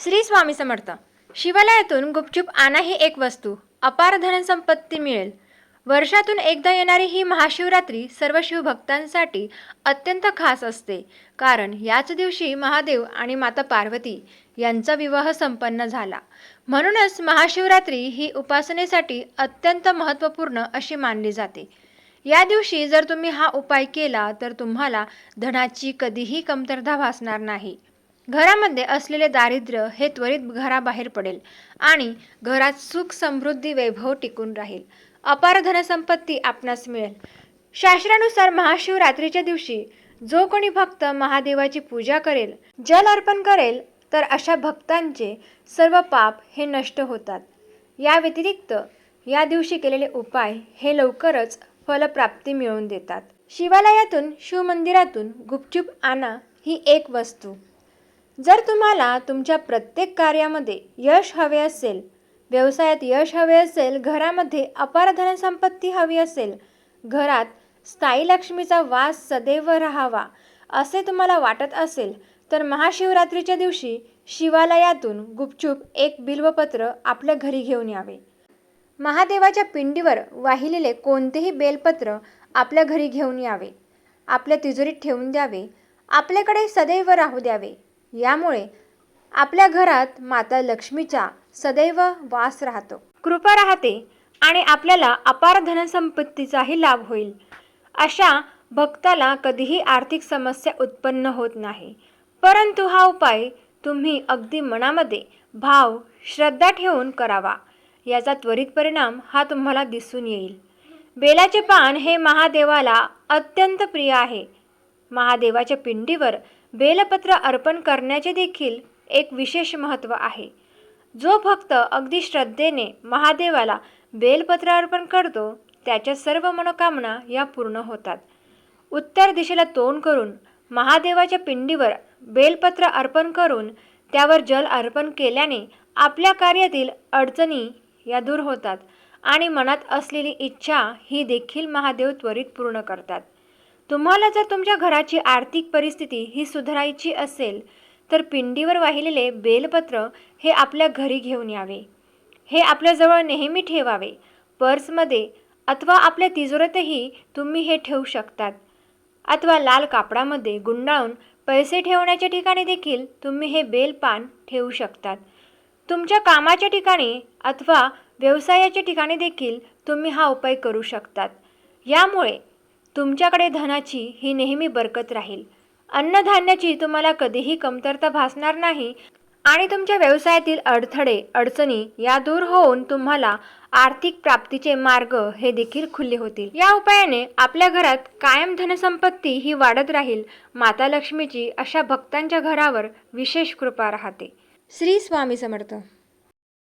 श्री स्वामी समर्थ. शिवालयातून गुपचूप आणा ही एक वस्तू. अपार धनसंपत्ती मिळेल. वर्षातून एकदा येणारी ही महाशिवरात्री सर्व शिवभक्तांसाठी अत्यंत खास असते. कारण याच दिवशी महादेव आणि माता पार्वती यांचा विवाह संपन्न झाला. म्हणूनच महाशिवरात्री ही उपासनेसाठी अत्यंत महत्त्वपूर्ण अशी मानली जाते. या दिवशी जर तुम्ही हा उपाय केला तर तुम्हाला धनाची कधीही कमतरता भासणार नाही. घरामध्ये असलेले दारिद्र्य हे त्वरित घराबाहेर पडेल आणि घरात सुख समृद्धी वैभव टिकून राहील. अपार धनसंपत्ती आपणास मिळेल. शास्त्रानुसार महाशिवरात्रीच्या दिवशी जो कोणी भक्त महादेवाची पूजा करेल जल अर्पण करेल तर अशा भक्तांचे सर्व पाप हे नष्ट होतात. या व्यतिरिक्त या दिवशी केलेले उपाय हे लवकरच फलप्राप्ती मिळवून देतात. शिवालयातून शिवमंदिरातून गुपचूप आणा ही एक वस्तू. जर तुम्हाला तुमच्या प्रत्येक कार्यामध्ये यश हवे असेल व्यवसायात यश हवे असेल घरामध्ये अपार धनसंपत्ती हवी असेल घरात स्थायी लक्ष्मीचा वास सदैव राहावा असे तुम्हाला वाटत असेल तर महाशिवरात्रीच्या दिवशी शिवालयातून गुपचूप एक बिल्वपत्र आपल्या घरी घेऊन यावे. महादेवाच्या पिंडीवर वाहिलेले कोणतेही बेलपत्र आपल्या घरी घेऊन यावे. आपल्या तिजोरीत ठेवून द्यावे. आपल्याकडे सदैव राहू द्यावे. यामुळे आपल्या घरात माता लक्ष्मीचा सदैव वास राहतो. कृपा राहते आणि आपल्याला अपार धनसंपत्तीचाही लाभ होईल. अशा भक्ताला कधीही आर्थिक समस्या उत्पन्न होत नाही. परंतु हा उपाय तुम्ही अगदी मनामध्ये भाव श्रद्धा ठेवून करावा. याचा त्वरित परिणाम हा तुम्हाला दिसून येईल. बेलाचे पान हे महादेवाला अत्यंत प्रिय आहे. महादेवाच्या पिंडीवर बेलपत्र अर्पण करण्याचे देखील एक विशेष महत्त्व आहे. जो भक्त अगदी श्रद्धेने महादेवाला बेलपत्र अर्पण करतो त्याच्या सर्व मनोकामना या पूर्ण होतात. उत्तर दिशेला तोंड करून महादेवाच्या पिंडीवर बेलपत्र अर्पण करून त्यावर जल अर्पण केल्याने आपल्या कार्यातील अडचणी या दूर होतात आणि मनात असलेली इच्छा ही देखील महादेव त्वरित पूर्ण करतात. तुम्हाला जर तुमच्या घराची आर्थिक परिस्थिती ही सुधारायची असेल तर पिंडीवर वाहिलेले बेलपत्र हे आपल्या घरी घेऊन यावे. हे आपल्याजवळ नेहमी ठेवावे. पर्समध्ये अथवा आपल्या तिजोरीतही तुम्ही हे ठेवू शकतात. अथवा लाल कापडामध्ये गुंडाळून पैसे ठेवण्याच्या ठिकाणी देखील तुम्ही हे बेलपान ठेवू शकतात. तुमच्या कामाच्या ठिकाणी अथवा व्यवसायाच्या ठिकाणी देखील तुम्ही हा उपाय करू शकतात. यामुळे तुमच्याकडे धनाची ही नेहमी बरकत राहील. अन्नधान्याची तुम्हाला कधीही कमतरता भासणार नाही आणि तुमच्या व्यवसायातील अडथळे अडचणी या दूर होऊन तुम्हाला आर्थिक प्राप्तीचे मार्ग हे देखील खुले होतील. या उपायाने आपल्या घरात कायम धनसंपत्ती ही वाढत राहील. माता लक्ष्मीची अशा भक्तांच्या घरावर विशेष कृपा राहते. श्री स्वामी समर्थ.